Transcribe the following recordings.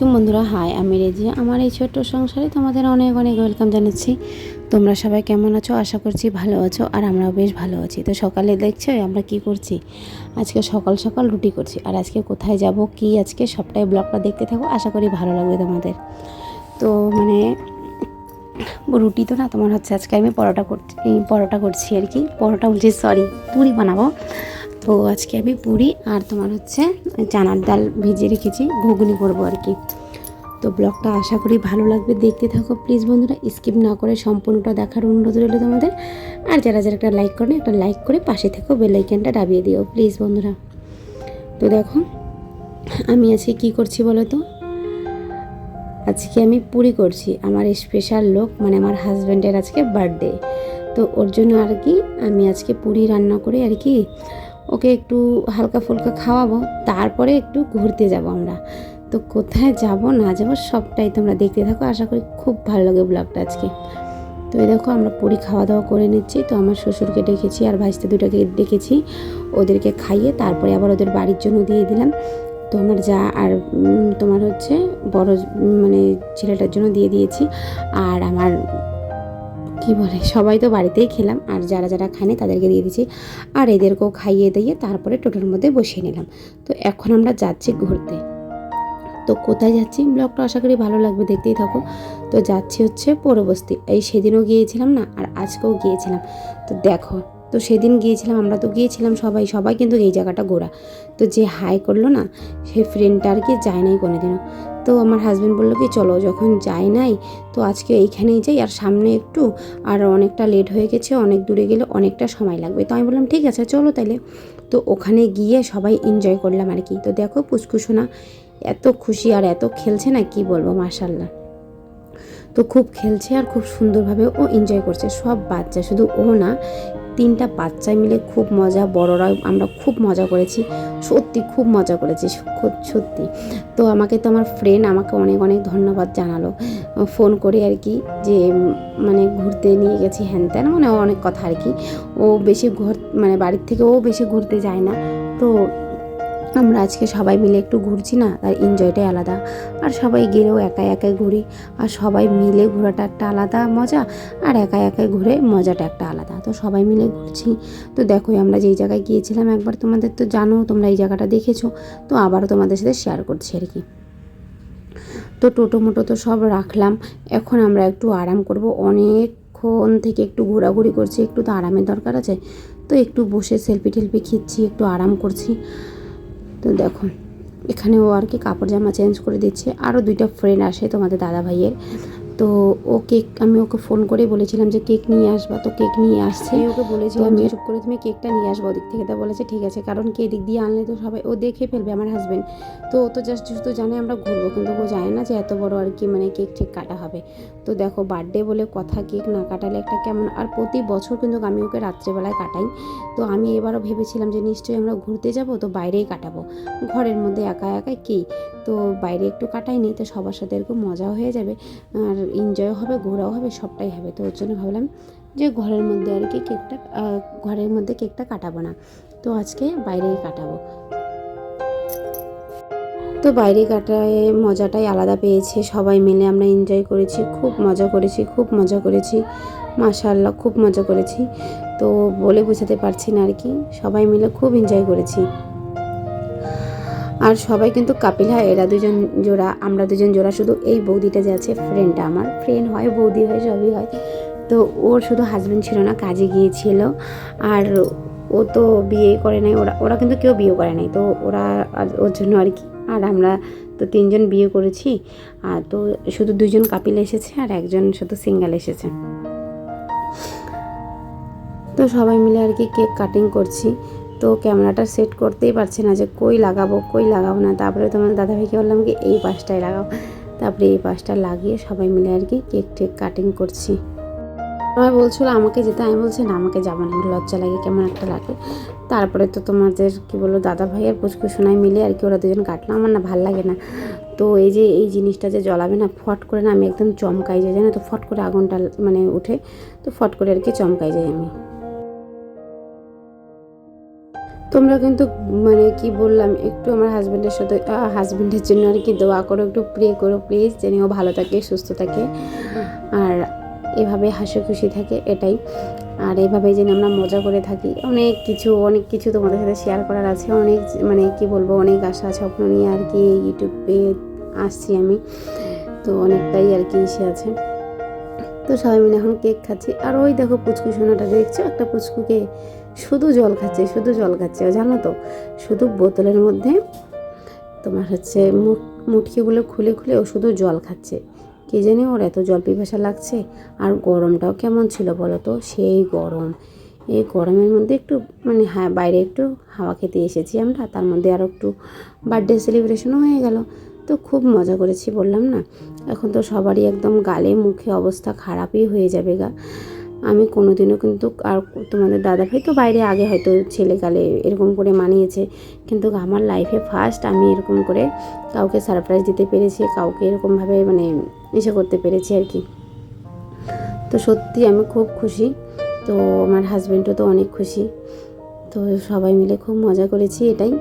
আলাইকুম বন্ধুরা, হাই, আমি রেজি। আমার এই ছোট্ট সংসারে তোমাদের অনেক অনেক ওয়েলকাম জানাচ্ছি। তোমরা সবাই কেমন আছো? আশা করছি ভালো আছো আর আমরাও বেশ ভালো আছি। তো সকালে দেখছ আমরা কি করছি? আজকে সকাল সকাল রুটি করছি। আর আজকে কোথায় যাব, কি আজকে সবটাই ব্লগটা দেখতে থাকো, আশা করি ভালো লাগবে তোমাদের। তো মানে রুটি তো না, তোমার হচ্ছে আজকে আমি পরোটা করছি পরোটা করছি আর কি। পরোটা বলছি সরি পুরি বানাবো। তো আজকে আমি পুরি আর তোমার হচ্ছে চানার ডাল ভিজিয়ে রেখেছি, ঘুগনি করব আর কি। তো ব্লগটা আশা করি ভালো লাগবে, দেখতে থাকো। প্লিজ বন্ধুরা স্কিপ না করে সম্পূর্ণটা দেখার অনুরোধ রইল তোমাদের। আর যারা যারা একটা লাইক করে একটা লাইক করে পাশে থেকো বেলাইকেনটা ডাবিয়ে দিও প্লিজ বন্ধুরা। তো দেখো, আমি আজকে কি করছি বলো তো? আজকে আমি পুরি করছি, আমার স্পেশাল লোক মানে আমার হাজব্যান্ডের আজকে বার্থডে তো ওর জন্য আর কি আমি আজকে পুরি রান্না করে আর কি। ওকে একটু হালকা ফুলকা খাওয়াবো, তারপরে একটু ঘুরতে যাব আমরা। তো কোথায় যাব, না যাব, সবটাই তোমরা দেখতে থাকো। আশা করি খুব ভালো লাগে ব্লগটা আজকে। তো এই দেখো, আমরা পুরি খাওয়া দাওয়া করে নিচ্ছি। তো আমার শ্বশুরকে ডেকেছি আর ভাইস্তে দুটাকে ডেকেছি। ওদেরকে খাইয়ে তারপরে আবার ওদের বাড়ির জন্য দিয়ে দিলাম। তো আমার যা আর তোমার হচ্ছে বড় মানে ছেলেটার জন্য দিয়ে দিয়েছি। আর আমার কি বলে, সবাই তো বাড়িতেই খেলাম, আর যারা যারা খানে তাদেরকে দিয়ে দিয়েছি। আর এদেরকেও খাইয়ে দিয়ে তারপরে টোটোর মধ্যে বসিয়ে নিলাম। তো এখন আমরা যাচ্ছি ঘুরতে। তো কোথায় যাচ্ছি? ব্লগটা আশা করি ভালো লাগবে, দেখতেই থাকো। তো যাচ্ছি হচ্ছে পরবস্তী এই সেদিনও গিয়েছিলাম না, আর আজকেও গিয়েছিলাম। তো দেখো তো সেদিন গিয়েছিলাম, আমরা তো গিয়েছিলাম সবাই সবাই কিন্তু এই জায়গাটা ঘোরা তো যে হাই করল না সেই ফ্রেন্ডটা আর কি যায় নাই কোনোদিনও। তো আমার হাজব্যান্ড বলল কি, চলো, যখন যাই নাই, তো আজকে এইখানেই যাই, আর সামনে একটু, আর অনেকটা লেট হয়ে গেছে, অনেক দূরে গেলে অনেকটা সময় লাগবে। তো আমি বললাম, ঠিক আছে, চলো তাইলে। তো ওখানে গিয়ে সবাই এনজয় করলাম আর কি। তো দেখো পুচকুসোনা এত খুশি আর এত খেলছে না, কি বলব মার্শাল্লাহ তো খুব খেলছে আর খুব সুন্দরভাবে ও এনজয় করছে। সব বাচ্চা, শুধু ও না তিনটা বাচ্চা মিলে খুব মজা বড়রাও আমরা খুব মজা করেছি। সত্যি খুব মজা করেছি, খুব সত্যি। তো আমাকে তো আমার ফ্রেন্ড আমাকে অনেক অনেক ধন্যবাদ জানালো। ফোন করে আর কি যে মানে ঘুরতে নিয়ে গেছি, হ্যান ত্যান মানে অনেক কথা আর কি। ও বেশি ঘর মানে বাড়ির থেকে ও বেশি ঘুরতে যায় না। তো আমরা আজকে সবাই মিলে একটু ঘুরছি না তার এনজয়টাই আলাদা। আর সবাই গেলেও একা একাই ঘুরি, আর সবাই মিলে ঘোরাটা একটা আলাদা মজা, আর একা একাই ঘুরে মজাটা একটা আলাদা। তো সবাই মিলে ঘুরছি। তো দেখো, আমরা যেই জায়গায় গিয়েছিলাম একবার, তোমাদের তো জানো, তোমরা এই জায়গাটা দেখেছ, তো আবারও তোমাদের সাথে শেয়ার করছি আর কি। তো টোটো মোটো তো সব রাখলাম, এখন আমরা একটু আরাম করব। অনেকক্ষণ থেকে একটু ঘোরাঘুরি করছি, একটু তো আরামের দরকার আছে। তো একটু বসে সেলফি টেলফি খিচ্ছি, একটু আরাম করছি। তো দেখো, এখানে ও আর কি কাপড় জামা চেঞ্জ করে দিচ্ছে। আরও দুইটা ফ্রেন্ড আসে তোমাদের দাদা ভাইয়ের তো ও কেক আমি ওকে ফোন করে বলেছিলাম যে কেক নিয়ে আসবা তো কেক নিয়ে আসছে। আমি ওকে বলেছিলাম যে চুপ করে তুমি কেকটা নিয়ে আসব ওদিক থেকে। তা বলেছে ঠিক আছে। কারণ কে দিক দিয়ে আনলে তো সবাই ও দেখে ফেলবে আমার হাজব্যান্ড তো ও তো জাস্ট শুধু জানে আমরা ঘুরবো কিন্তু ও জানে না যে এত বড় আর কি মানে কেক ঠিক কাটা হবে। তো দেখো বার্থডে বলে কথা কেক না কাটালে একটা কেমন আর প্রতি বছর কিন্তু আমি ওকে রাত্রেবেলায় কাটাই। তো আমি এবারও ভেবেছিলাম যে নিশ্চয়ই আমরা ঘুরতে যাব তো বাইরেই কাটাবো। ঘরের মধ্যে একা একাই কী? তো বাইরে একটু কাটাই কাটাইনি তো সবার সাথে এরকম মজাও হয়ে যাবে। আর এনজয় হবে, ঘোরাও হবে, সবটাই হবে। তো ওর জন্য ভাবলাম যে ঘরের মধ্যে আর কি কেকটা ঘরের মধ্যে কেকটা কাটাবো না। তো আজকে বাইরেই কাটাবো। তো বাইরে কাটায় মজাটাই আলাদা পেয়েছে। সবাই মিলে আমরা এনজয় করেছি, খুব মজা করেছি, খুব মজা করেছি। মাশাআল্লাহ, খুব মজা করেছি। তো বলে বোঝাতে পারছি না আর কি। সবাই মিলে খুব এনজয় করেছি। আর সবাই কিন্তু কাপিল হয়, এরা দুজন জোড়া, আমরা দুজন জোড়া, শুধু এই বৌদিটা যে আছে ফ্রেন্ডটা আমার। ফ্রেন্ড হয়, বৌদি হয়, সবই হয়। তো ওর শুধু হাজব্যান্ড ছিল না, কাজে গিয়েছিল। আর ও তো বিয়ে করে নাই, ওরা ওরা কিন্তু কেউ বিয়ে করে নাই। তো ওরা ওর জন্য আর কি। আর আমরা তো তিনজন বিয়ে করেছি। আর তো শুধু দুজন কাপিল এসেছে আর একজন শুধু সিঙ্গেল এসেছে। তো সবাই মিলে আর কি কেক কাটিং করছি। তো ক্যামেরাটা সেট করতেই পারছি না যে কই লাগাবো কই লাগাবো না। তারপরে তোমার দাদাভাইকে বললাম কি, এই পাশটায় লাগাও। তারপরে এই পাশটা লাগিয়ে সবাই মিলে আর কি কেক টেক কাটিং করছি। আমার বলছিল আমাকে যেতে, আমি বলছি, না, আমাকে যাব না লজ্জা লাগে, কেমন একটা লাগে। তারপরে তো তোমাদের কি বলব দাদা ভাই আর পুচকু মিলে আর কি ওরা দুজন কাটলো। আমার না ভালো লাগে না। তো এই যে, এই জিনিসটা যে জ্বলাবে না, ফট করে না আমি একদম চমকাই যাই, জানো তো? ফট করে আগুনটা মানে উঠে, তো ফট করে আর কি চমকাই যাই আমি। তোমরা কিন্তু মানে কি বললাম, একটু আমার হাজব্যান্ডের সাথে হাজব্যান্ডের জন্য আর কি দোয়া করো, একটু প্রে করো প্লিজ যেন ও ভালো থাকে, সুস্থ থাকে। আর এভাবে হাসি খুশি থাকে, এটাই। আর এইভাবে যেন আমরা মজা করে থাকি। অনেক কিছু অনেক কিছু তোমাদের সাথে শেয়ার করার আছে, অনেক মানে কি বলব, অনেক আশা, স্বপ্ন নিয়ে আর কি ইউটিউবে আসছি আমি। তো অনেকটাই আর কি ইসে আছে। তো সবাই মিলে এখন কেক খাচ্ছি। আর ওই দেখো পুচকু সোনাটা দেখছ? একটা পুচকুকে শুধু জল খাচ্ছে, শুধু জল খাচ্ছে। জানো তো, শুধু বোতলের মধ্যে তোমার হচ্ছে মুটকিগুলো খুলে খুলে ও শুধু জল খাচ্ছে। কে জানি ওর এত জল পিপাসা লাগছে? আর গরমটাও কেমন ছিল বলো তো? সেই গরম। এই গরমের মধ্যে একটু মানে হ্যাঁ বাইরে একটু হাওয়া খেতে এসেছি আমরা। তার মধ্যে আরও একটু বার্থডে সেলিব্রেশনও হয়ে গেল। তো খুব মজা করেছি, বললাম না? এখন তো সবারই একদম গালে মুখে অবস্থা খারাপই হয়ে যাবে গা। আমি কোনোদিনও কিন্তু আর তোমাদের দাদাভাই তো বাইরে, আগে হয়তো ছেলে গালে এরকম করে মানিয়েছে। কিন্তু আমার লাইফে ফার্স্ট আমি এরকম করে কাউকে সারপ্রাইজ দিতে পেরেছি, কাউকে এরকমভাবে মানে ইসে করতে পেরেছি আর কি। তো সত্যি আমি খুব খুশি। তো আমার হাজব্যান্ডও তো অনেক খুশি। তো সবাই মিলে খুব মজা করেছি এটাই।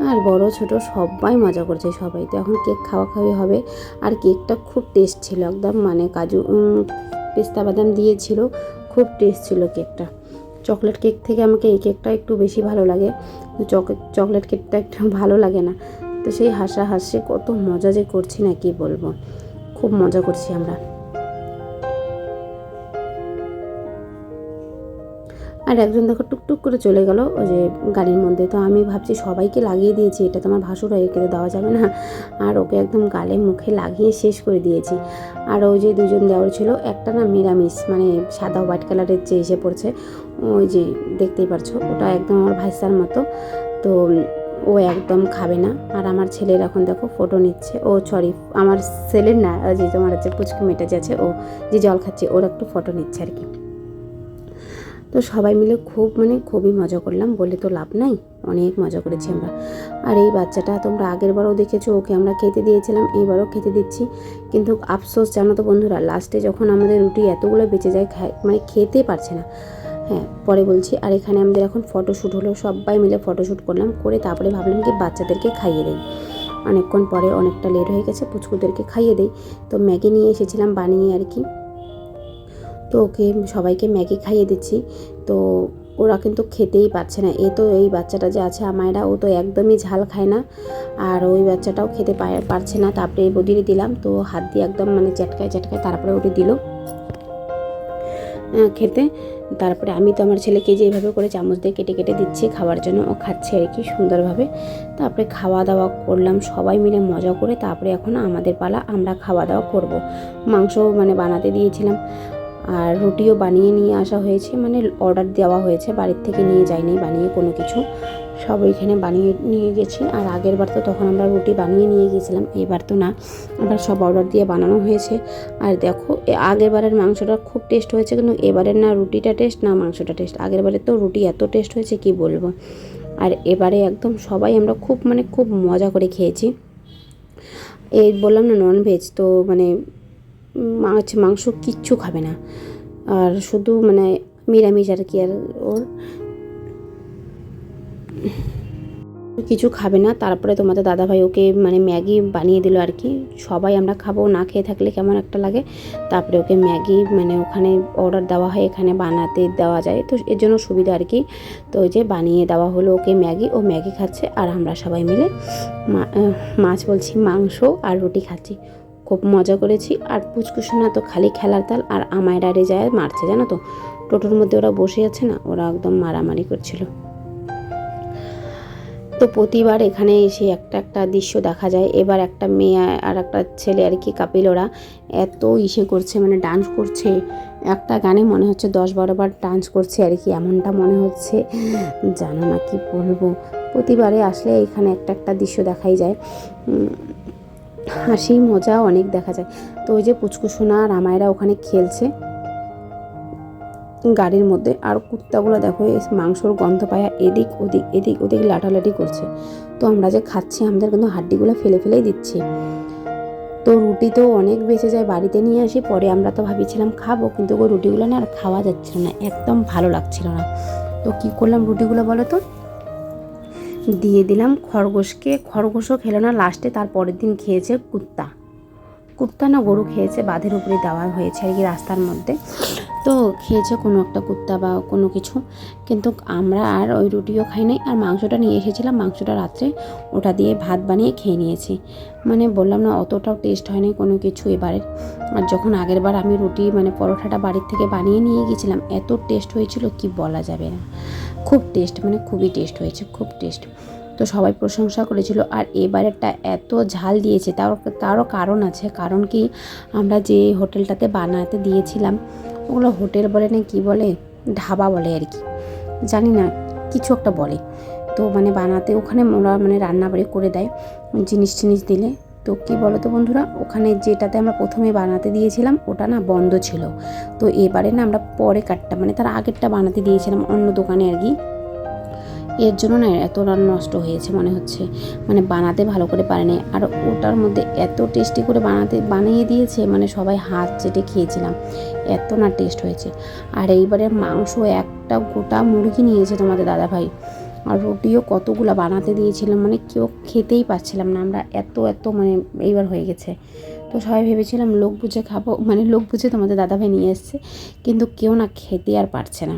আর বড় ছোট সবাই মজা করছে সবাই। তো এখন কেক খাওয়া খাওয়াই হবে। আর কেকটা খুব টেস্ট ছিল একদম মানে কাজু পেস্তা বাদাম দিয়েছিল, খুব টেস্ট ছিল কেকটা। চকলেট কেক থেকে আমাকে এই কেকটা একটু বেশি ভালো লাগে। চক- চকলেট কেকটা একটু ভালো লাগে না। তো সেই হাসা হাসি কত মজা যে করছি না কি বলব। খুব মজা করছি আমরা। আর একজন দেখো টুকটুক করে চলে গেল ওই যে গাড়ির মধ্যে। তো আমি ভাবছি সবাইকে লাগিয়ে দিয়েছি, এটা তোমার ভাসুর হয়ে কেটে দেওয়া যাবে না। আর ওকে একদম গালে মুখে লাগিয়ে শেষ করে দিয়েছি। আর ওই যে দুজন দেওয়ার ছিল, একটা না নিরামিষ মানে সাদা হোয়াইট কালারের যে এসে পড়ছে, ওই যে দেখতেই পারছ, ওটা একদম আমার ভাইসার মতো। তো ও একদম খাবে না। আর আমার ছেলের এখন দেখো ফটো নিচ্ছে। ও সরি আমার ছেলের না যে তোমার হচ্ছে পুচকু মেয়েটা যে আছে, ও যে জল খাচ্ছে, ওর একটু ফটো নিচ্ছে আর কি। তো সবাই মিলে খুব মানে খুবই মজা করলাম, বলে তো লাভ নাই, অনেক মজা করেছি আমরা। আর এই বাচ্চাটা তোমরা আগের বারও দেখেছ, ওকে আমরা খেতে দিয়েছিলাম এইবারও খেতে দিচ্ছি। কিন্তু আফসোস জানো তো বন্ধুরা লাস্টে যখন আমাদের রুটি এতগুলো বেঁচে যায় মানে খেতে পারছে না। হ্যাঁ পরে বলছি, আর এখানে আমাদের এখন ফটোশ্যুট হলো। সবাই মিলে ফটোশ্যুট করলাম, করে তারপরে ভাবলাম কি বাচ্চাদেরকে খাইয়ে দেই। অনেকক্ষণ পরে অনেকটা লেট হয়ে গেছে, পুচকুদেরকে খাইয়ে দেই। তো ম্যাগি নিয়ে এসেছিলাম বানিয়ে আর কি। তো ওকে সবাইকে ম্যাগি খাইয়ে দিচ্ছি। তো ওরা কিন্তু খেতেই পারছে না। এ তো এই বাচ্চাটা যে আছে আমায়রা ও তো একদমই ঝাল খায় না। আর ওই বাচ্চাটাও খেতে পারছে না। তারপরে বদিরে দিলাম। তো হাত দিয়ে একদম মানে চ্যাটকায় চটকায় তারপরে ওটি দিল। খেতে। তারপরে আমি তো আমার ছেলেকে যে এইভাবে করে চামচ দিয়ে কেটে কেটে দিচ্ছি, খাওয়ার জন্য ও খাচ্ছে আর কি সুন্দরভাবে। তারপরে খাওয়া দাওয়া করলাম সবাই মিলে মজা করে। তারপরে এখন আমাদের পালা আমরা খাওয়া দাওয়া করব। মাংস মানে বানাতে দিয়েছিলাম। আর রুটিও বানিয়ে নিয়ে আসা হয়েছে মানে অর্ডার দেওয়া হয়েছে, বাড়ির থেকে নিয়ে যায়নি বানিয়ে কোনো কিছু। সব ওইখানে বানিয়ে নিয়ে গেছি, আর আগের বার তো তখন আমরা রুটি বানিয়ে নিয়ে গেছিলাম এবার তো না। আবার সব অর্ডার দিয়ে বানানো হয়েছে। আর দেখো আগের বারের মাংসটা খুব টেস্ট হয়েছে, কিন্তু এবারের না রুটিটা টেস্ট না মাংসটা টেস্ট আগের বারে তো রুটি এত টেস্ট হয়েছে, কি বলব? আর এবারে একদম সবাই আমরা খুব মানে খুব মজা করে খেয়েছি। এই বললাম না ননভেজ তো মানে মাছ মাংস কিচ্ছু খাবে না। আর শুধু মানে নিরামিষ আর কি, আর ওর কিছু খাবে না। তারপরে তোমাদের দাদাভাই ওকে মানে ম্যাগি বানিয়ে দিল আর কি। সবাই আমরা খাব, না খেয়ে থাকলে কেমন একটা লাগে। তারপরে ওকে ম্যাগি মানে ওখানে অর্ডার দেওয়া হয়, এখানে বানাতে দেওয়া যায়। তো এর জন্য সুবিধা আর কি। তো ওই যে বানিয়ে দেওয়া হলো ওকে ম্যাগি, ও ম্যাগি খাচ্ছে। আর আমরা সবাই মিলে মাছ বলছি মাংস আর রুটি খাচ্ছি। খুব মজা করেছি। আর পুচকুসোনা তো খালি খেলার তাল আর আমায় ডারে যায় মারছে, জানো তো? টোটোর মধ্যে ওরা বসে আছে না, ওরা একদম মারামারি করছিল। তো প্রতিবার এখানে এসে একটা একটা দৃশ্য দেখা যায়। এবার একটা মেয়ে আর একটা ছেলে আর কি কাপিল ওরা এত ইসে করছে মানে ডান্স করছে। একটা গানে মনে হচ্ছে দশ বারো বার ডান্স করছে আর কি, এমনটা মনে হচ্ছে। জানো না কি বলব? প্রতিবারে আসলে এখানে একটা একটা দৃশ্য দেখাই যায়। হাসি, মজা অনেক দেখা যায়। তো ওই যে পুচকুসোনা আর আমায়রা ওখানে খেলছে। গাড়ির মধ্যে। আর কুত্তাগুলো দেখো, এই মাংসর গন্ধ পায়া এদিক ওদিক এদিক ওদিক লাটালাটি করছে। তো আমরা যে খাচ্ছি, আমাদের কিন্তু হাড্ডিগুলো ফেলে ফেলেই দিচ্ছি। তো রুটি তো অনেক বেঁচে যায়, বাড়িতে নিয়ে আসি, পরে আমরা তো ভাবিছিলাম খাব, কিন্তু ওই রুটিগুলো না আর খাওয়া যাচ্ছিল না, একদম ভালো লাগছিল না। তো কী করলাম রুটিগুলো বলো তো? দিয়ে দিলাম খরগোশকে। খরগোশও খেলো না, লাস্টে তার পরের দিন খেয়েছে কুত্তা। কুত্তা না গরু খেয়েছে, বাঁধের উপরে দেওয়া হয়েছে আর কি রাস্তার মধ্যে। তো খেয়েছে কোনো একটা কুত্তা বা কোনো কিছু। কিন্তু আমরা আর ওই রুটিও খাই নাই আর মাংসটা নিয়ে এসেছিলাম। মাংসটা রাত্রে ওটা দিয়ে ভাত বানিয়ে খেয়ে নিয়েছি। মানে বললাম না, অতটাও টেস্ট হয়নি কোনো কিছু এবারের। আর যখন আগের বার আমি রুটি মানে পরোটাটা বাড়ির থেকে বানিয়ে নিয়ে গেছিলাম এত টেস্ট হয়েছিল, কি বলা যাবে না। খুব টেস্ট মানে খুবই টেস্ট হয়েছে, খুব টেস্ট। তো সবাই প্রশংসা করেছিল। আর এবারেরটা এত ঝাল দিয়েছে তার তারও কারণ আছে। কারণ কি, আমরা যে হোটেলটাতে বানাতে দিয়েছিলাম, ওগুলো হোটেল বলে না কি বলে? ঢাবা বলে আর কি। জানি না, কিছু একটা বলে। তো মানে বানাতে ওখানে ওরা মানে রান্নাবাড়ি করে দেয়, জিনিস টিনিস দিলে। তো কী বলো তো বন্ধুরা, ওখানে যেটাতে আমরা প্রথমে বানাতে দিয়েছিলাম, ওটা না বন্ধ ছিল। তো এবারে না আমরা পরে কাটটা মানে তার আগেরটা বানাতে দিয়েছিলাম অন্য দোকানে আর কি। এর জন্য না এত রান নষ্ট হয়েছে মনে হচ্ছে। মানে বানাতে ভালো করে পারেনি। আর ওটার মধ্যে এত টেস্টি করে বানাতে, বানিয়ে দিয়েছে মানে সবাই হাত চেটে খেয়েছিলাম। এত না টেস্ট হয়েছে। আর এইবারে মাংস একটা গোটা মুরগি নিয়েছে তোমাদের দাদাভাই। আর রুটিও কতগুলো বানাতে দিয়েছিলাম মানে কেউ খেতেই পাচ্ছিলাম না। আমরা এত এত মানে এইবার হয়ে গেছে। তো সবাই ভেবেছিলাম লোক বুঝে খাব মানে লোক বুঝে তোমাদের দাদাভাই নিয়ে এসছে, কিন্তু কেউ না খেতে আর পারছে না।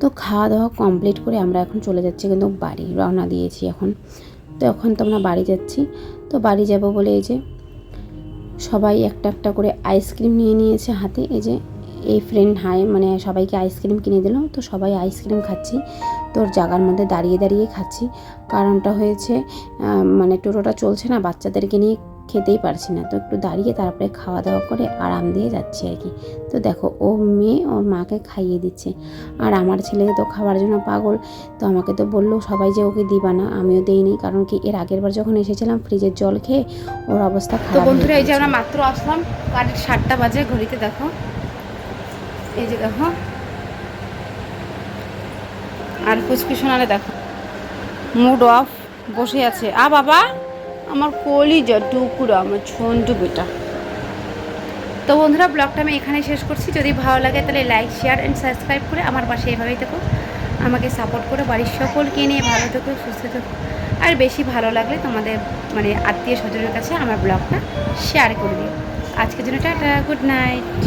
তো খাওয়া দাওয়া কমপ্লিট করে আমরা এখন চলে যাচ্ছি, কিন্তু বাড়ি রওনা দিয়েছি এখন। তো এখন তো আমরা বাড়ি যাচ্ছি। তো বাড়ি যাব বলে এই যে সবাই একটা একটা করে আইসক্রিম নিয়ে নিয়েছে হাতে। এই যে, এই ফ্রেন্ড হাই মানে সবাইকে আইসক্রিম কিনে দিল তো সবাই আইসক্রিম খাচ্ছি। তোর জায়গার মধ্যে দাঁড়িয়ে দাঁড়িয়ে খাচ্ছি। কারণটা হয়েছে মানে টোটোটা চলছে না বাচ্চাদেরকে নিয়ে খেতেই পারছি না। তো একটু দাঁড়িয়ে তারপরে খাওয়া দাওয়া করে আরাম দিয়ে যাচ্ছি আর কি। তো দেখো ও মেয়ে ওর মাকে খাইয়ে দিচ্ছে। আর আমার ছেলে তো খাওয়ার জন্য পাগল। তো আমাকে তো বলল সবাই যে ওকে দিবা না আমিও দিইনি। কারণ কি এর আগের বার যখন এসেছিলাম ফ্রিজের জল খেয়ে ওর অবস্থা তো খারাপ বন্ধুরা এই যে আমরা মাত্র আসলাম কারেন্ট সাতটা বাজে ঘড়িতে দেখো। এই যে দেখো আর কুচকুশনারে দেখো। মুড অফ, বসে আছে। আ, বাবা, আমার কলিজা টুকুরা, আমার ছন্দু বেটা। তো বন্ধুরা, ব্লগটা আমি এখানে শেষ করছি। যদি ভালো লাগে, তাহলে লাইক শেয়ার অ্যান্ড সাবস্ক্রাইব করে আমার পাশে এভাবেই দেখো আমাকে সাপোর্ট করে বাড়ির সকলকে নিয়ে ভালো থেকো, সুস্থ থেকো। আর বেশি ভালো লাগলে তোমাদের মানে আত্মীয় স্বজনের কাছে আমার ব্লগটা শেয়ার করে দিও। আজকের জন্য টাটা গুড নাইট